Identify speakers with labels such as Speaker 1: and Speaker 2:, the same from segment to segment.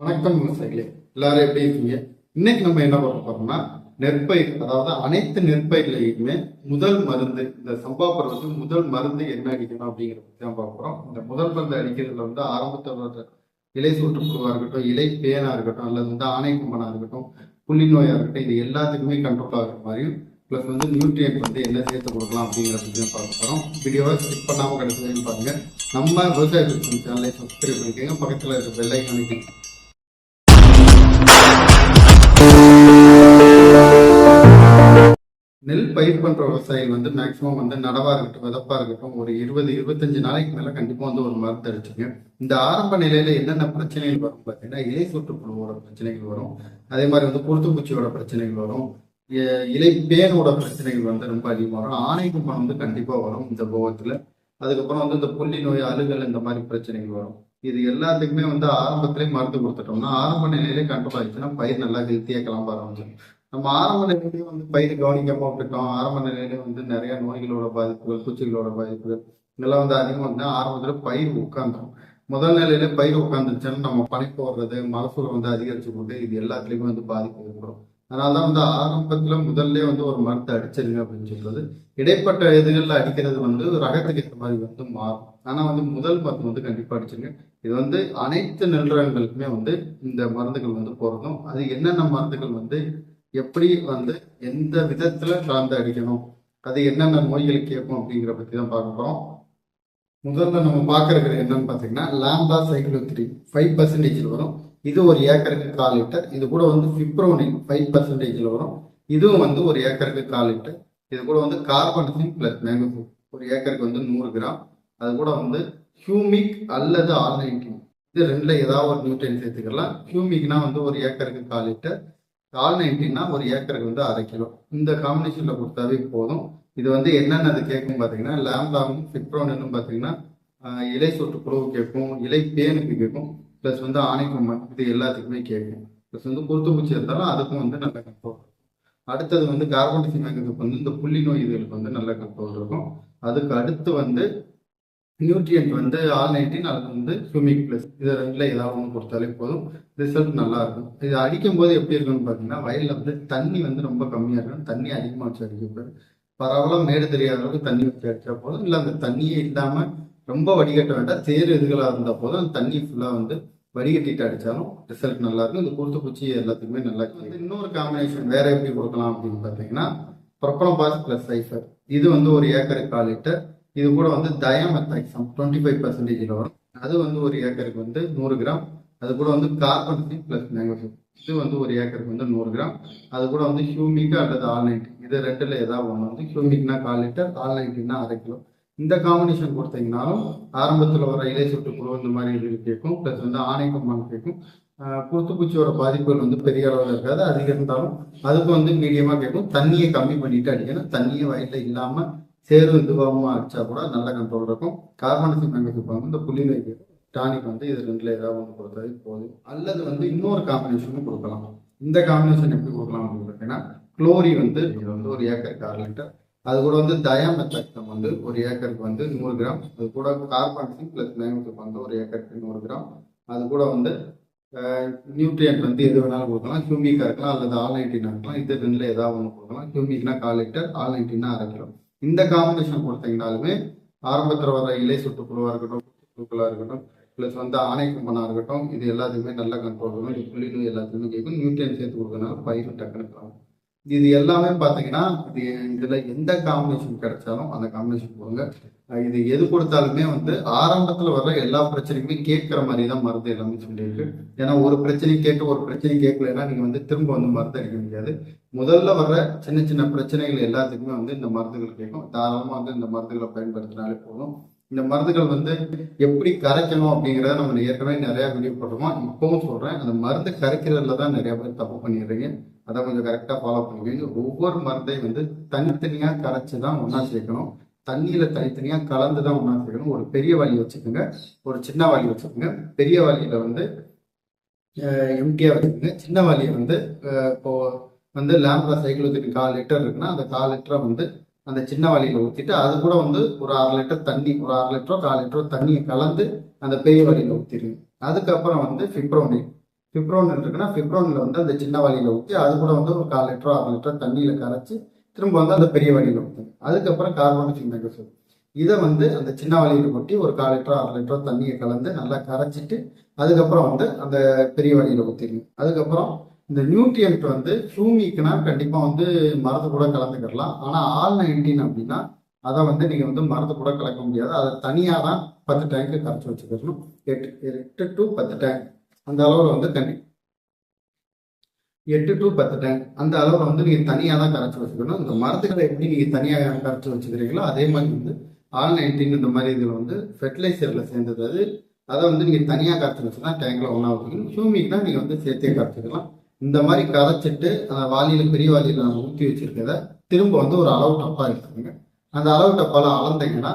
Speaker 1: வணக்கம் விவசாயிகளே. எல்லாரும் எப்படி இருக்கீங்க? இன்னைக்கு நம்ம என்ன பார்க்க போறோம்னா நெற்பயிர் அதாவது அனைத்து நெற்பயிர்களையுமே முதல் மருந்து இந்த சம்பா பருவத்துக்கு முதல் மருந்து என்ன அடிக்கணும் அப்படிங்கிறத பத்தி தான் பார்க்க போறோம். இந்த முதல் மருந்து அடிக்கிறதுல வந்து ஆரம்பத்தில் வர்ற இலை சுற்றுப்புழுவா இருக்கட்டும் இலை பேனா இருக்கட்டும் அல்லது வந்து ஆணை கும்பனா இருக்கட்டும் புள்ளி நோயா இருக்கட்டும் இது எல்லாத்துக்குமே கண்ட்ரோல் ஆகிற மாதிரியும் ப்ளஸ் வந்து நியூட்ரியன்ட் வந்து என்ன சேர்த்து கொடுக்கலாம் அப்படிங்கிறத பத்தி தான் பார்க்க போறோம். வீடியோவை ஸ்கிப் பண்ணாமல் கிடைச்சதுன்னு பாருங்க. நம்ம விவசாய சேனலை சப்ஸ்கிரைப் பண்ணிக்கோங்க. பக்கத்தில் இருக்க வெள்ளை நெல் பயிர் பண்ற விவசாயிகள் வந்து மேக்சிமம் வந்து நடவா இருக்கட்டும் விதப்பா இருக்கட்டும் ஒரு இருபது இருபத்தஞ்சு நாளைக்கு மேல கண்டிப்பா வந்து ஒரு மருந்து அடிச்சுங்க இந்த ஆரம்ப நிலையில என்னென்ன பிரச்சனைகள் வரும் பார்த்தீங்கன்னா இலை சுற்றுப்புழுவோட பிரச்சனைகள் வரும். அதே மாதிரி வந்து குருத்துப்பூச்சியோட பிரச்சனைகள் வரும். இலை பேனோட பிரச்சனைகள் வந்து ரொம்ப அதிகமாக வரும். ஆணை கும்பம் வந்து கண்டிப்பா வரும் இந்த போகத்துல. அதுக்கப்புறம் வந்து இந்த புள்ளி நோய் அழுகல் இந்த மாதிரி பிரச்சனைகள் வரும். இது எல்லாத்துக்குமே வந்து ஆரம்பத்திலே மருந்து கொடுத்துட்டோம்னா ஆரம்ப நிலையிலே கண்ட்ரோல் ஆயிடுச்சுன்னா பயிர் நல்லா ஹெல்த்தியாக கிளம்ப ஆரம்பிச்சிடும். நம்ம ஆரம்ப நிலையிலேயே வந்து பயிர் கவனிக்காம விட்டுட்டோம். ஆரம்ப நிலையிலேயே வந்து நிறைய நோய்களோட பாதிப்புகள் பூச்சிகளோட பாதிப்புகள் இதெல்லாம் வந்து அதிகமாக வந்து ஆரம்பத்தில் பயிர் உட்காந்துரும் முதல் நிலையில பயிர் உட்காந்துருச்சுன்னா நம்ம பனி போடுறது மகசூல் வந்து அதிகரிச்சு போட்டு இது எல்லாத்துலேயுமே வந்து பாதிப்பு ஏற்படும். அதனாலதான் வந்து ஆரம்பத்துல முதல்ல வந்து ஒரு மருந்து அடிச்சிருங்க அப்படின்னு சொல்றது. இடைப்பட்ட இதுகள்ல அடிக்கிறது வந்து ரகத்துக்கு ஏற்ற மாதிரி வந்து மாறும். ஆனா வந்து முதல் மருந்து வந்து கண்டிப்பா அடிச்சிருங்க. இது வந்து அனைத்து நெல் ரகங்களுக்குமே வந்து இந்த மருந்துகள் வந்து போறதும் அது என்னென்ன மருந்துகள் வந்து எப்படி வந்து எந்த விதத்துல கலந்து அடிக்கணும்? அது என்னென்ன நோய்களுக்கு கேட்கும் அப்படிங்கிற பத்தி தான் பார்க்க போறோம். முதல்ல நம்ம பார்க்கறது என்னன்னு பார்த்தீங்கன்னா லாம்பா சைக்ளோத்ரி ஃபைவ் பர்சன்டேஜில் வரும். இது ஒரு ஏக்கருக்கு கால் லிட்டர். இது கூட வந்து ஃபிப்ரோனின் ஃபைவ் பர்சன்டேஜில் வரும். இதுவும் வந்து ஒரு ஏக்கருக்கு கால் லிட்டர். இது கூட வந்து கார்பன்சின் பிளஸ் மேங்கோ ஒரு ஏக்கருக்கு வந்து நூறு கிராம். அது கூட வந்து ஹியூமிக் அல்லது ஆர்கானிக் இது ரெண்டுல ஏதாவது ஒரு நியூட்ரியன் சேர்த்துக்கலாம். ஹியூமிக்னா வந்து ஒரு ஏக்கருக்கு கால் லிட்டர். கால் நைன்டின்னா ஒரு ஏக்கருக்கு வந்து அரை கிலோ. இந்த காம்பினேஷன்ல கொடுத்தாவே போதும். இது வந்து என்னென்னது கேட்கும் பார்த்தீங்கன்னா லேம்டாவும் ஃபிப்ரோனும் பார்த்தீங்கன்னா இலை சொட்டு புழுவு கேட்கும் இலை பேனுக்கு கேட்கும் ப்ளஸ் வந்து ஆணைக்கம்மன் இது எல்லாத்துக்குமே கேட்கும். ப்ளஸ் வந்து குருத்துப்பூச்சி இருந்தாலும் அதுக்கும் வந்து நல்ல கண்ட்ரோல் அடுத்தது வந்து கார்பன் மேங்கத்துக்கு வந்து இந்த புள்ளி நோய் இதுகளுக்கு வந்து நல்ல கண்ட்ரோல் இருக்கும். அதுக்கு அடுத்து வந்து நியூட்ரியன்ட் வந்து ஆல் நைன்டீன் அது வந்து ஹியூமிக் ப்ளஸ் இது ரெண்டுல ஏதாவது ஒன்று கொடுத்தாலே போதும். ரிசல்ட் நல்லா இருக்கும். இது அடிக்கும் போது எப்படி இருக்கும்னு பார்த்தீங்கன்னா வயலில் வந்து தண்ணி வந்து ரொம்ப கம்மியாக இருக்கும். தண்ணி அதிகமாக வச்சு அடிக்கக்கூடாது. பரவலாக மேடு தெரியாத அளவுக்கு தண்ணி வச்சு அடிச்சா போதும். இல்லை அந்த தண்ணியே இல்லாமல் ரொம்ப வடிகட்ட வேண்டாம். சேறு இதுகளாக இருந்தால் போதும். அந்த தண்ணி ஃபுல்லாக வந்து வடிகட்டிட்டு அடித்தாலும் ரிசல்ட் நல்லா இருக்கும். இந்த கொடுத்து பூச்சி எல்லாத்துக்குமே நல்லா இருக்கும். இன்னொரு காம்பினேஷன் வேற எப்படி கொடுக்கலாம் அப்படின்னு பார்த்தீங்கன்னா ப்ரொப்பனபாஸ் ப்ளஸ் சைஃபர் இது வந்து ஒரு ஏக்கருக்கு கால் லிட்டர். இது கூட வந்து டயாமெத்தாக்சம் டுவெண்ட்டி ஃபைவ் பர்சன்டேஜில் வரும். அது வந்து ஒரு ஏக்கருக்கு வந்து நூறு கிராம். அது கூட வந்து கார்பன் பிளஸ் மேங்கோசிப் இது வந்து ஒரு ஏக்கருக்கு வந்து நூறு கிராம். அது கூட வந்து ஹியூமிக் அல்லது ஆல் நைன்டி இது ரெண்டுல ஏதாவது ஒன்று வந்து ஹியூமிக்னா கால் லிட்டர் ஆல் நைன்டினா அரை கிலோ. இந்த காம்பினேஷன் கொடுத்தீங்கனாலும் ஆரம்பத்தில் வர இலை சுட்டு புழு இந்த மாதிரி இது கேட்கும். ப்ளஸ் வந்து ஆணை கேட்கும். குருத்துப்பூச்சியோட பாதிப்புகள் வந்து பெரிய அளவில் இருக்காது. அதிகம் இருந்தாலும் அதுக்கு வந்து மீடியமாக கேட்கும். தண்ணியை கம்மி பண்ணிட்டு அடிக்கணும். தண்ணியை வயலில் இல்லாமல் சேரும் இதுவாகமா அடித்தா கூட நல்ல கண்ட்ரோல் இருக்கும். கார்பனசி மேங்கத்துக்கு வந்து இந்த புள்ளி நோய்க்கு டானிக் வந்து இது ரெண்டில் ஏதாவது ஒன்று கொடுத்தாலே போதும். அல்லது வந்து இன்னொரு காம்பினேஷனும் கொடுக்கலாம். இந்த காம்பினேஷன் எப்படி கொடுக்கலாம் அப்படின்னு பார்த்தீங்கன்னா குளோரி வந்து இது வந்து ஒரு ஏக்கருக்கு ஆறு லிட்டர். அது கூட வந்து டயாமெத்தக்டம் வந்து ஒரு ஏக்கருக்கு வந்து நூறு கிராம். அது கூட கார்பன்சின் ப்ளஸ் மேங்கத்துக்கு வந்து ஒரு ஏக்கருக்கு நூறு கிராம். அது கூட வந்து நியூட்ரியன்ட் வந்து எது வேணாலும் கொடுக்கலாம். ஹியூமிக்காக இருக்கலாம் அல்லது ஆல் நைன்டீனாக இருக்கலாம். இது ரெண்டில் ஏதாவது ஒன்று கொடுக்கலாம். ஹியூமிக்னா கால் லிட்டர் ஆல் நைன்டீனா அரை கிலோ இந்த காம்பினேஷன் கொடுத்தீங்கனாலுமே ஆரம்பத்தில் வர இலை சுற்றுப்புழுவா இருக்கட்டும் புழுக்களா இருக்கட்டும் ப்ளஸ் வந்து ஆணை கும்பனாக இருக்கட்டும் இது எல்லாத்தையுமே நல்ல கண்ட்ரோல் பண்ணணும் இது புள்ளி நோய் எல்லாத்துக்குமே கேட்கும் நியூட்ரியன் சேர்த்து கொடுக்கறனால பயிர் டக்குனு இது எல்லாமே பார்த்தீங்கன்னா இது இதில் எந்த காம்பினேஷன் கிடைச்சாலும் அந்த காம்பினேஷன் கொடுங்க. இது எது கொடுத்தாலுமே வந்து ஆரம்பத்துல வர்ற எல்லா பிரச்சனைக்குமே கேட்கிற மாதிரி தான் மருந்து எல்லாமே சொல்லியிருக்கு. ஏன்னா ஒரு பிரச்சனை கேட்டு ஒரு பிரச்சனை கேட்கலன்னா நீங்க வந்து திரும்ப வந்து மருந்து அடிக்க முடியாது. முதல்ல வர்ற சின்ன சின்ன பிரச்சனைகள் எல்லாத்துக்குமே வந்து இந்த மருந்துகள் கேட்கும். தாராளமா வந்து இந்த மருந்துகளை பயன்படுத்தினாலே போதும். இந்த மருந்துகள் வந்து எப்படி கரைக்கணும் அப்படிங்கிறத நம்ம ஏற்கனவே நிறைய வீடியோ போட்டிருக்கோம். இப்பவும் சொல்றேன் அந்த மருந்து கரைக்கிறதுல தான் நிறைய பேர் தப்பு பண்ணிடுறீங்க. அதை கொஞ்சம் கரெக்டாக ஃபாலோ பண்ணுவீங்க ஒவ்வொரு மருந்தையும் வந்து தனித்தனியா கரைச்சு தான் ஒன்றா சேர்க்கணும். தண்ணியில தனித்தனியா கலந்து தான் ஒன்றா சேர்க்கணும் ஒரு பெரிய வாளி வச்சுக்கோங்க. ஒரு சின்ன வாளி வச்சுக்கோங்க. பெரிய வாளியில வந்து எம்டியா வச்சுக்கோங்க. சின்ன வாளியை வந்து இப்போது இப்போ வந்து லேம்பா சைக்கிள் கால் லிட்டர் இருக்குன்னா அந்த கால் லிட்டரை வந்து அந்த சின்ன வாளியில ஊற்றிட்டு அது கூட வந்து ஒரு அரை லிட்டர் தண்ணி ஒரு அரை லிட்டரோ கால் லிட்டரோ தண்ணியை கலந்து அந்த பெரிய வாளியில ஊற்றிடுங்க அதுக்கப்புறம் வந்து ஃபிப்ரோனின் ஃபிப்ரோன் இருக்குன்னா ஃபிப்ரோனில் வந்து அந்த சின்ன வழியில் ஊற்றி அது கூட வந்து ஒரு கால் லிட்டரோ அரை லிட்டரோ தண்ணியில் கரைச்சி திரும்ப வந்து அந்த பெரிய வழியில் ஊற்றுங்க அதுக்கப்புறம் கார்போனிக் மெகசோல் இதை வந்து அந்த சின்ன வழியில் கொட்டி ஒரு கால் லிட்டரோ அரை லிட்டரோ தண்ணியை கலந்து நல்லா கரைச்சிட்டு அதுக்கப்புறம் வந்து அந்த பெரிய வழியில் ஊற்றிடுங்க அதுக்கப்புறம் இந்த நியூட்ரியன்ட் வந்து ஹியூமிக்னா கண்டிப்பாக வந்து மரத்து கூட கலந்துக்கிடலாம் ஆனால் ஆல் நைன்டீன் அப்படின்னா அதை வந்து நீங்கள் வந்து மரத்து கூட கலக்க முடியாது. அதை தனியாக தான் பத்து டேங்க்கு கரைச்சி வச்சுக்கணும். எட்டு எட்டு டு பத்து டேங்க் அந்த அளவில் வந்து கண்டி எட்டு டு பத்து டேங்க் அந்த அளவில் வந்து நீங்கள் தனியாக தான் கரைச்சி வச்சுக்கணும். இந்த மரத்துக்களை எப்படி நீங்கள் தனியாக கரைச்சி வச்சுக்கிறீங்களோ அதே மாதிரி வந்து ஆல் நைன்டீன் இந்த மாதிரி இதில் வந்து ஃபெர்டிலைசரில் சேர்ந்தது அது. அதை வந்து நீங்கள் தனியாக கரைச்சி வச்சுன்னா டேங்கில் ஒன்றா வச்சுக்கணும். ஹியூமிக் தான் நீங்கள் வந்து சேர்த்தே கரைச்சிக்கலாம். இந்த மாதிரி கரைச்சிட்டு அந்த வாளியில் பெரிய வாளியில் நம்ம ஊற்றி வச்சிருக்கத திரும்ப வந்து ஒரு அளவு டப்பா எடுத்துக்கோங்க. அந்த அளவு டப்பாவில் அளந்தீங்கன்னா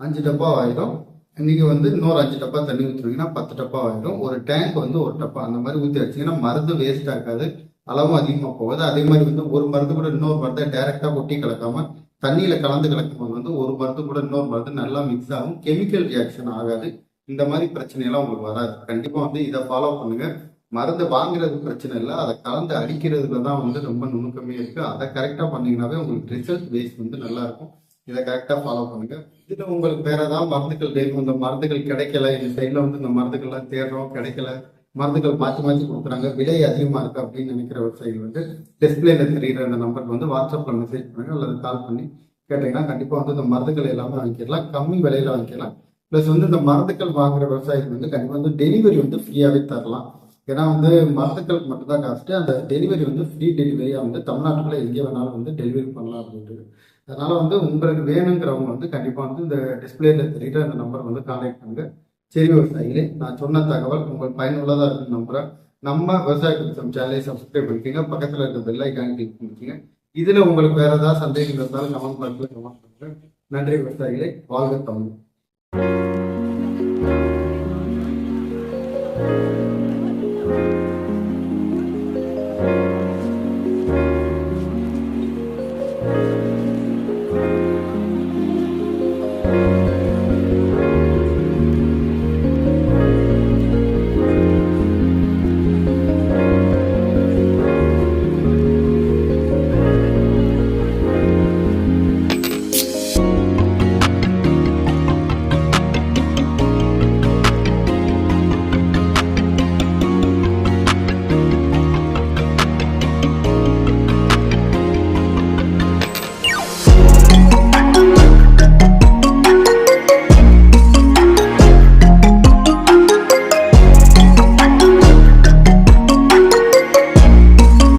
Speaker 1: அஞ்சு டப்பா ஆயிடும். நீங்கள் வந்து இன்னொரு அஞ்சு டப்பா தண்ணி ஊற்றுறீங்கன்னா பத்து டப்பா ஆயிடும். ஒரு டேங்க் வந்து ஒரு டப்பா. அந்த மாதிரி ஊற்றி வச்சீங்கன்னா மருந்து வேஸ்ட் ஆகாது அளவும் அதிகமாக போகாது. அதே மாதிரி வந்து ஒரு மருந்து கூட இன்னொரு மருந்தை டைரெக்டாக கொட்டி கலக்காம தண்ணியில் கலந்து கலக்கும் போது வந்து ஒரு மருந்து கூட இன்னொரு மருந்து நல்லா மிக்ஸ் ஆகும். கெமிக்கல் ரியாக்ஷன் ஆகாது. இந்த மாதிரி பிரச்சனையெல்லாம் உங்களுக்கு வராது. கண்டிப்பாக வந்து இதை ஃபாலோ பண்ணுங்க. மருந்து வாங்குறது பிரச்சனை இல்லை. அதை கலந்து அடிக்கிறதுல தான் வந்து ரொம்ப நுணுக்கமே இருக்குது அதை கரெக்டாக பண்ணிங்கனாவே உங்களுக்கு ரிசல்ட் பேஸ் வந்து நல்லாயிருக்கும் இதை கரெக்டாக ஃபாலோ பண்ணுங்க. இதில் உங்களுக்கு வேற ஏதாவது மருந்துகள் வேணும்? இந்த மருந்துகள் கிடைக்கல. இந்த சைடில் வந்து இந்த மருந்துகள்லாம் தேடுறோம் கிடைக்கல. மருந்துகள் மாற்றி மாற்றி கொடுக்குறாங்க. விலை அதிகமாக இருக்குது அப்படின்னு நினைக்கிற விவசாயிகள் வந்து டிஸ்பிளேல தெரியுற அந்த நம்பருக்கு வந்து வாட்ஸ்அப்பில் மெசேஜ் பண்ணுங்க. அல்லது கால் பண்ணி கேட்டீங்கன்னா கண்டிப்பாக வந்து இந்த மருந்துகள் எல்லாமே வாங்கிக்கலாம். கம்மி விலையில் வாங்கிக்கலாம். ப்ளஸ் வந்து இந்த மருந்துகள் வாங்குற விவசாயிகள் வந்து கண்டிப்பாக வந்து டெலிவரி வந்து ஃப்ரீயாகவே தரலாம். ஏன்னா வந்து மருந்துக்களுக்கு மட்டும்தான் காஸ்ட்டு அந்த டெலிவரி வந்து ஃப்ரீ டெலிவரியாக வந்து தமிழ்நாட்டுக்குள்ள எங்கே வேணாலும் வந்து டெலிவரி பண்ணலாம் அப்படின்ட்டு அதனால வந்து உங்களுக்கு வேணுங்கிறவங்க வந்து கண்டிப்பாக வந்து இந்த டிஸ்பிளேல தெரியுற அந்த நம்பர் வந்து கான்டாக்ட் பண்ணுங்க. சரி விவசாயிகளே நான் சொன்ன தகவல் உங்களுக்கு பயனுள்ளதாக இருக்குன்னு நம்புகிறேன் நம்ம விவசாய குறிச்சம் சேனலை சப்ஸ்கிரைப் பண்ணிக்கோங்க. பக்கத்தில் இருக்க பெல் ஐக்கான் கிளிக் பண்ணிக்கோங்க. இதில் உங்களுக்கு வேறு ஏதாவது சந்தேகம் இருந்தாலும் கமெண்ட் பாக்ஸில் கமெண்ட் பண்ணுறேன் நன்றி விவசாயிகளை. வாழ்க தமிழ்.